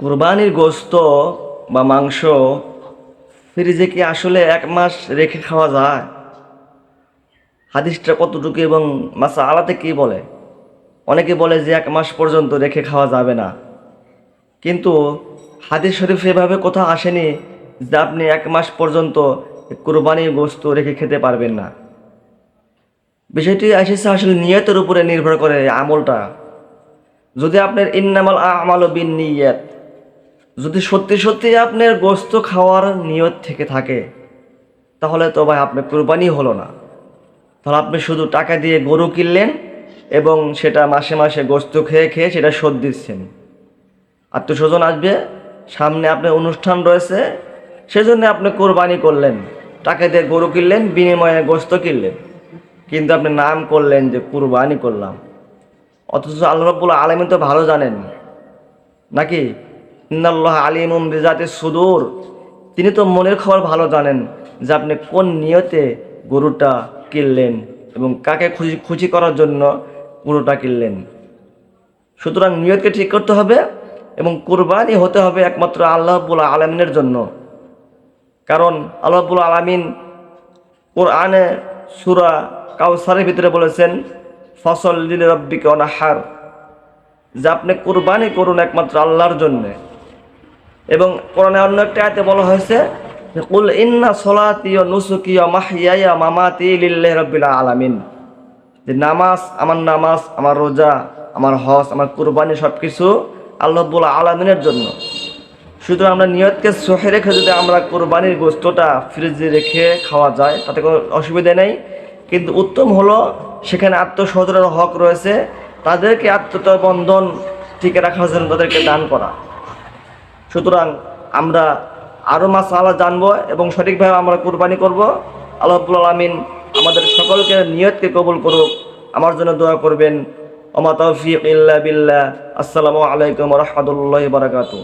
কোরবানির গোস্ত বা মাংস ফ্রিজে কি আসলে এক মাস রেখে খাওয়া যায়? হাদিসটা কতটুকু এবং মাসা আলাতে কি বলে? অনেকে বলে যে এক মাস পর্যন্ত রেখে খাওয়া যাবে না। কিন্তু হাদিস শরীফ এভাবে কোথাও আসেনি যে আপনি এক মাস পর্যন্ত কোরবানির গোস্ত রেখে খেতে পারবেন না। বিষয়টি এসেছে আসলে নিয়তের উপরে নির্ভর করে আমলটা। যদি আপনার ইন্নামাল আমাল বিন নিয়ত যদি সত্যি সত্যি আপনার গোস্ত খাওয়ার নিয়ত থেকে থাকে, তাহলে তো ভাই আপনার কোরবানি হলো না। তাহলে আপনি শুধু টাকা দিয়ে গরু কিনলেন এবং সেটা মাসে মাসে গোস্ত খেয়ে খেয়ে সেটা শোধ দিচ্ছেন। আত্মস্বজন আসবে, সামনে আপনার অনুষ্ঠান রয়েছে, সেজন্য আপনি কোরবানি করলেন। টাকা দিয়ে গরু কিনলেন, বিনিময়ে গোস্ত কিনলেন। কিন্তু আপনি নাম করলেন যে কুরবানি করলাম। অথচ আল্লাহ রব্বুল আলমিন তো ভালো জানেন। নাকি? ইন্নাল্লাহ আলিমুম বিজাতে সুদূর। তিনি তো মনের খবর ভালো জানেন যে আপনি কোন নিয়তে গরুটা কিনলেন এবং কাকে খুশি খুশি করার জন্য গরুটা কিনলেন। সুতরাং নিয়তকে ঠিক করতে হবে এবং কুরবানি হতে হবে একমাত্র আল্লাহ রব্বুল আলমিনের জন্য। কারণ আল্লাহ রব্বুল আলমিন কোরআনে সুরা কাউসারের ভিতরে বলেছেন ফসল দিলে রব্বিকে অনাহার যে আপনি কুরবানি করুন একমাত্র আল্লাহর জন্যে। এবং কোরআনে অন্য একটা আয়তে বলা হয়েছে কুল ইন্না সলাতি ও নুসুকি ও মাহিয়া মামাতি লিল্লাহি রাব্বিল আলামিন। যে নামাজ, আমার নামাজ, আমার রোজা, আমার হজ, আমার কুরবানি সব কিছু আল্লাহ রব্বুল আলমিনের জন্য। সুতরাং আমরা নিয়তকে সহে রেখে যদি আমরা কোরবানির গোস্তটা ফ্রিজে রেখে খাওয়া যায়, তাতে কোনো অসুবিধা নেই। কিন্তু উত্তম হলো সেখানে আত্মসহজরের হক রয়েছে, তাদেরকে আত্মতা বন্ধন টিকে রাখার জন্য তাদেরকে দান করা। সুতরাং আমরা আরও মাস আল্লাহ জানব এবং সঠিকভাবে আমরা কোরবানি করব। আল্লাহ রাব্বুল আলমিন আমাদের সকলকে নিয়তকে কবুল করুক। আমার জন্য দোয়া করবেন। ওমা তৌফিক ইল্লা বিল্লাহ। আসসালামু আলাইকুম রহমতুল্লাহ বারাকাতু